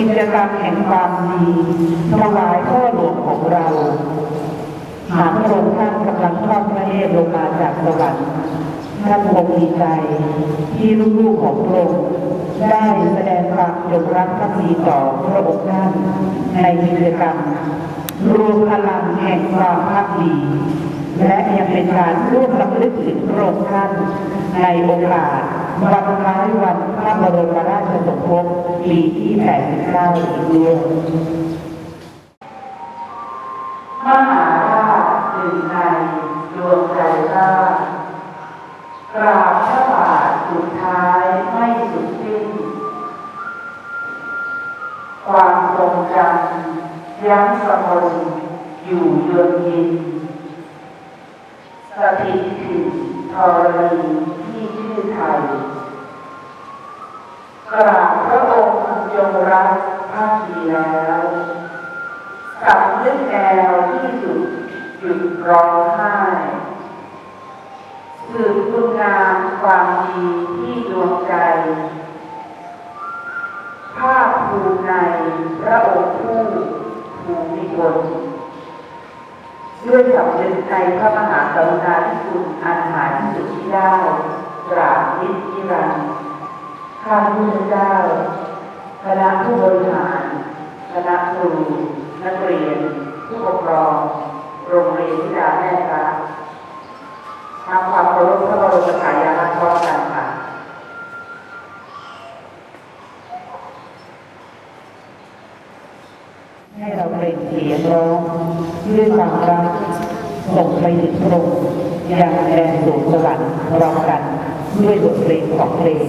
กิจกรรมแห่งความดีถวายพ่อหลวงของเรา หากพระองค์ท่านกำลังทอดพระเนตรลงมาจากสวรรค์ท่านคงดีใจที่ลูกๆของพระองค์ได้แสดงความจงรักภักดีต่อพระองค์ท่านในกิจกรรมรวมพลังแห่งความภักดีและยังเป็นการร่วมรำลึกถึงพระองค์ท่านในโอกาส วันคล้ายวันพระบรมราชสมภพปีที่89อีกด้วยมหาราชหนึ่งในดวงใจราชกราบพระบาทสุดท้ายไม่สุดสิ้น ความทรงจำย้ำสมนอยู่เยือนยินสถิตถิ่นธรณี ที่ชื่อไทยกราบพระองค์จงรักภักดีแล้วกับเรื่องแนวที่สุดหยุดร้องไห้สืบคุณงามความดีที่ดวงใจ ภาคภูมิในพระองค์ผู้ภูมิพลด้วยสำนึกในพระมหากรุณาธิคุณอันหาที่สุดที่ได้ ตราบนิจนิรันดร์ข้าพระพุทธเจ้า คณะผู้บริหาร คณะครู นักเรียน ผู้ปกครอง โรงเรียนทิดาแม่รักทำความเคารพพระบรมฉายาลักษณ์พร้อมกันค่ะให้เราเปล่งเสียงร้องด้วยความรัก ส่งไปถึงพระองค์ย่างแดนสวงสวรรค์พร้อมกันด้วยบทเพลงของเพลง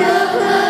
คือ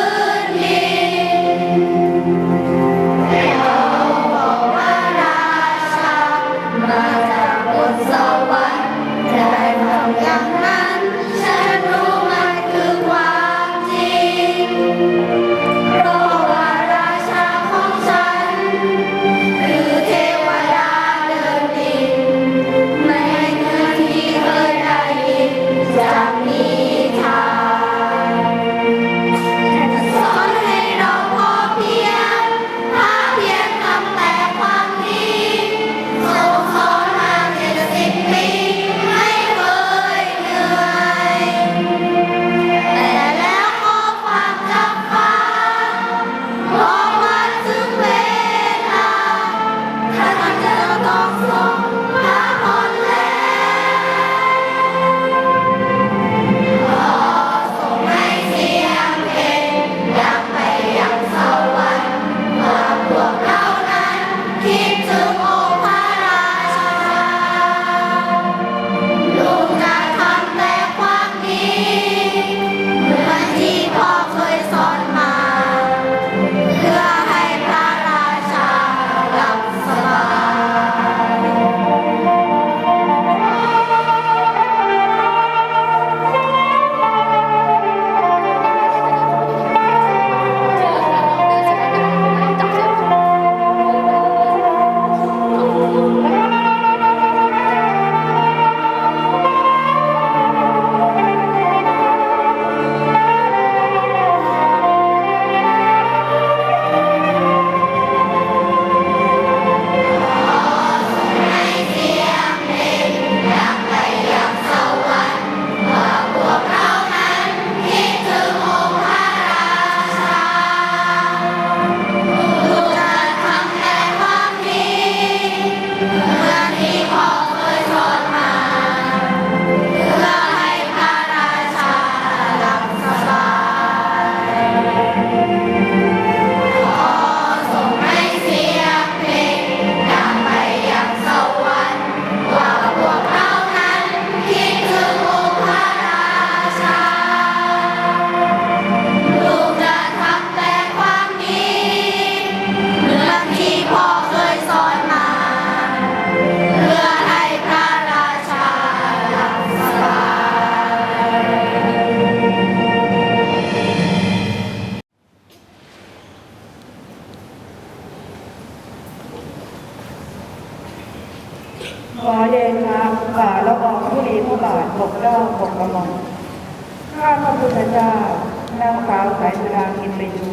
การกินไปดู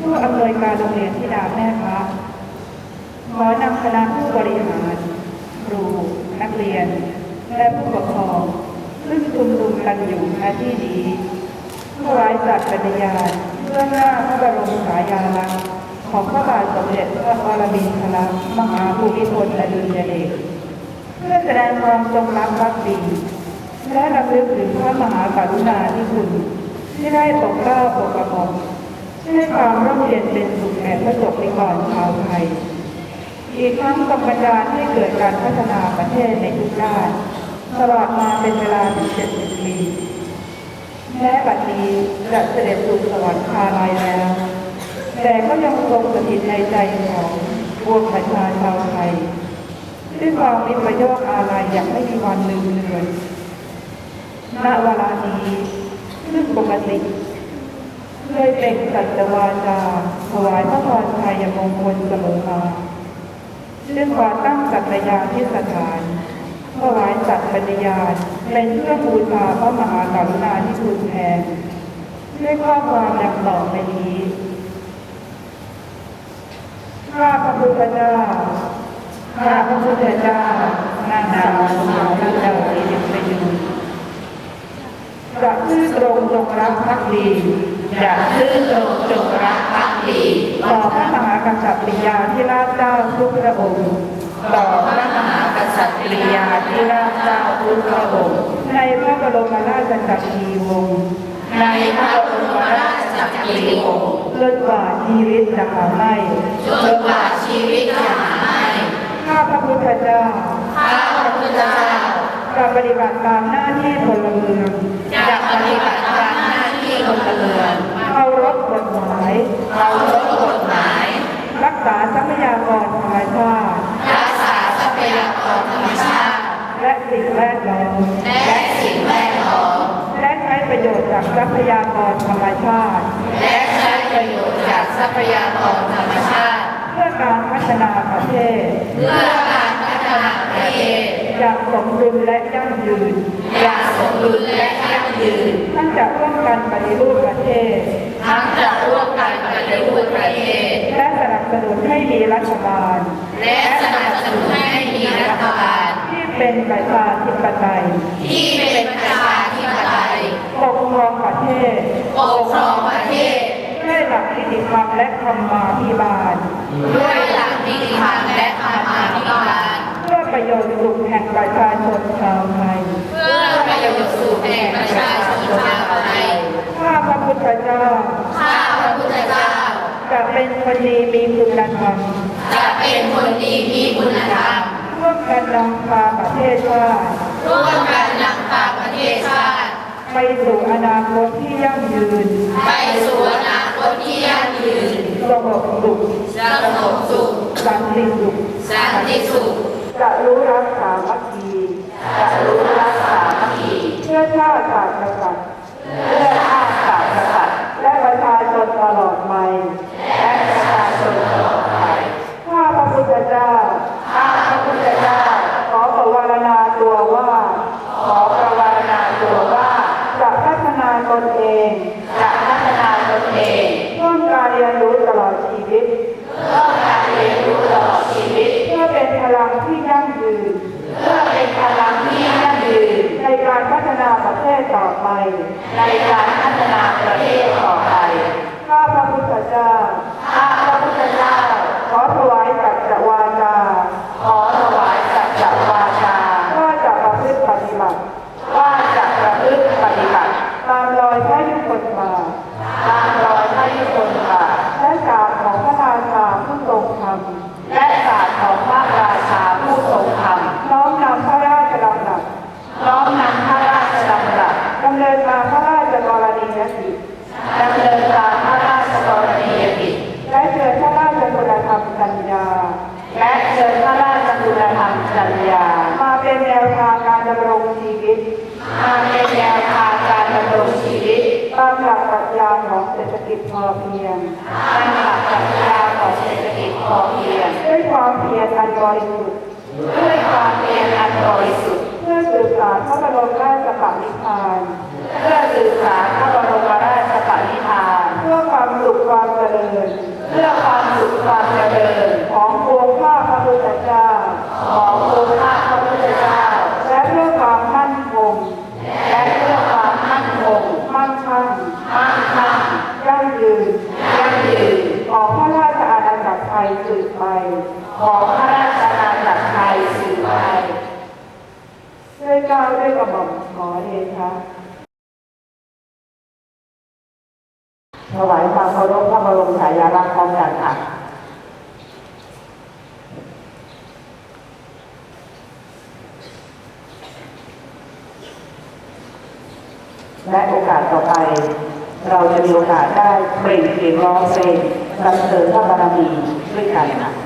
ผู้อำนวยการโรงเรียนที่ดาแม่พระขอนำคณะผู้บริหาร ครู นักเรียน และผู้ปกครองซึ่งชุมนุมกันอยู่ณที่นี้ถวายสัตย์ปฏิญาณเพื่อหน้าพระบรมฉายาลักษณ์ของพระบาทสมเด็จพระปรมินทรมหาภูมิพลอดุลยเดชเพื่อแสดงความจงรักภักดีและระลึกถึงพระมหากรุณาธิคุณ ที่ได้ปกเก้าปกกระหม่อมให้ความร่มเย็นเป็นสุขแก่พระสงฆ์นิกรชาวไทย อีกทั้งทรงบันดาลให้เกิดการพัฒนาประเทศในทุกด้านตลอดมาเป็นเวลาถึง70ปีแม้บัดนี้จะเสด็จสู่สวรรคาลัยแล้ว แต่ก็ยังทรงสถิตในใจของปวงประชาชาวไทยด้วยความมีประโยชน์อาลัยอย่างไม่มีวันลืมเลือนณเวลานี้ ซึ่งปกติเคยเป็นสัจวาจาถวายพระพรชัยมงคลเสมอมาซึ่งขอตั้งสัตยาธิสถานถวายสัตปฏิญาณเป็นเพื่อบูชาพระมหากรุณาธิคุณแทนด้วยข้อความดังต่อไปนี้พระพุทธเจ้าข้าพระพุทธเจ้านางสาวมาพระเจ้าสิริประยุทธ์ จะซื่อตรงจงรักภักดีจะซื่อตรงจงรักภักดีต่อพระมหากษัตริยาธิราชเจ้าทุกพระองค์ต่อพระมหากษัตริยาธิราชเจ้าทุกพระองค์ในพระบรมราชจักรีวงศ์ในพระบรมราชจักรีวงศ์จนกว่าชีวิตจะหาไม่จนกว่าชีวิตจะหาไม่ข้าพระพุทธเจ้าข้าพระพุทธเจ้าจะปฏิบัติตามหน้าที่พลเมือง จะปฏิบัติตามหน้า ที่พลเมืองเคารพกฎหมายเคารพกฎหมาย รักษาทรัพยากรธรรมชาติรักษาทรัพยากรธรรมชาติ และสิ่งแวดล้อมและสิ่งแวดล้อมและใช้ประโยชน์จากทรัพยากรธรรมชาติ และใช้ประโยชน์จากทรัพยากรธรรมชาติ เพื่อการพัฒนาประเทศเพื่อการพัฒนาประเทศอย่างสมดุลและยั่งยืนอย่าง สมดุลและยั่งยืน ทั้งจะร่วมกันปฏิรูปประเทศ ทั้งจะร่วมกันปฏิรูปประเทศ และสนับสนุนให้มีรัฐบาล และสนับสนุนให้มีรัฐบาล ที่เป็นประชาธิปไตย ที่เป็นประชาธิปไตย ปกครองประเทศ ปกครองประเทศด้วยหลักนิติธรรมและธรรมาภิบาล ด้วยหลักนิติธรรมและธรรมาภิบาลเพื่อ ประโยชน์สุขแห่งประชาชนชาวไทย เพื่อประโยชน์สู่แห่งประชาชนชาวไทย ข้าพระพุทธเจ้า ข้าพระพุทธเจ้า จะเป็นคนดีมีคุณธรรม จะเป็นคนดีมีคุณธรรม ร่วมกันนำพาประเทศชาติ ร่วมกันนำพาประเทศชาติ ไปสู่อนาคตที่ยั่งยืน ไปสู่อนาคตที่ยั่งยืนสงบสุขสงบสุขสันติสุขสันติสุข จะรู้รักษามัคคีจะรู้รักษามัคคีเพื่อชาติศาสตร์กษัตริย์เพื่อชาติศาสตร์กษัตริย์และประชาชนตลอดไป และประชาชนตลอดไป ข้าพระพุทธเจ้า ข้าพระพุทธเจ้า ขอประวารณาตัวว่า ขอประวารณาตัวว่า จะพัฒนาตนเอง จะพัฒนาตนเอง เพื่อการเรียนรู้ตลอดชีวิต เพื่อการเรียนรู้ตลอดชีวิต เพื่อเป็นพลังที่ยั่งยืน เพื่อเป็นพลังที่ยั่งยืน ในการพัฒนาประเทศต่อไป ในการพัฒนาประเทศต่อไป ข้าพระพุทธเจ้า ข้าพระพุทธเจ้า ขอถวายสัจจวาจา ขอถวายสัจจวาจา ว่าจะประพฤติปฏิบัติ ว่าจะประพฤติปฏิบัติ ตามรอยพระยุคลบาท ตามรอยพระยุคลบาท และศาสตร์ของพระราชาผู้ทรงธรรม และศาสตร์ของพระราชาผู้ทรงธรรม น้อมนำพระราชดำรัส น้อมนำพระราชดำรัส ดำเนินตามพระราชกรณียกิจ ดำเนินตามพระราชกรณียกิจ และเชิญพระราชคุณธรรมสัญญา และเชิญพระราชคุณธรรมจัญญา มาเป็นแนวทางการดำรงชีวิต มาเป็นแนวทางการดำรงชีวิต ตามหลักปรัชญาของเศรษฐกิจพอ เพียงตามหลักปรัชญาของเศรษฐกิจพอเพียงด้วยความเพียรอันบริสุทธิ์ด้วยความเพียรอันบริสุทธิ์เพื่อสืบสานพระบรมราชปณิธาน เพื่อสื่อสารพระบรมราชปณิธาน เพื่อความสุขความเจริญ เพื่อความสุขความเจริญ ของปวงข้าพระพุทธเจ้าขององค์พ อเดชะถวายความเคารพพระบรมฉายาลักษณ์พร้อมกันค่ะและโอกาสต่อไป เราจะมีโอกาสได้เปล่งเสียงร้องเพลงสรรเสริญพระบารมีด้วยกันค่ะ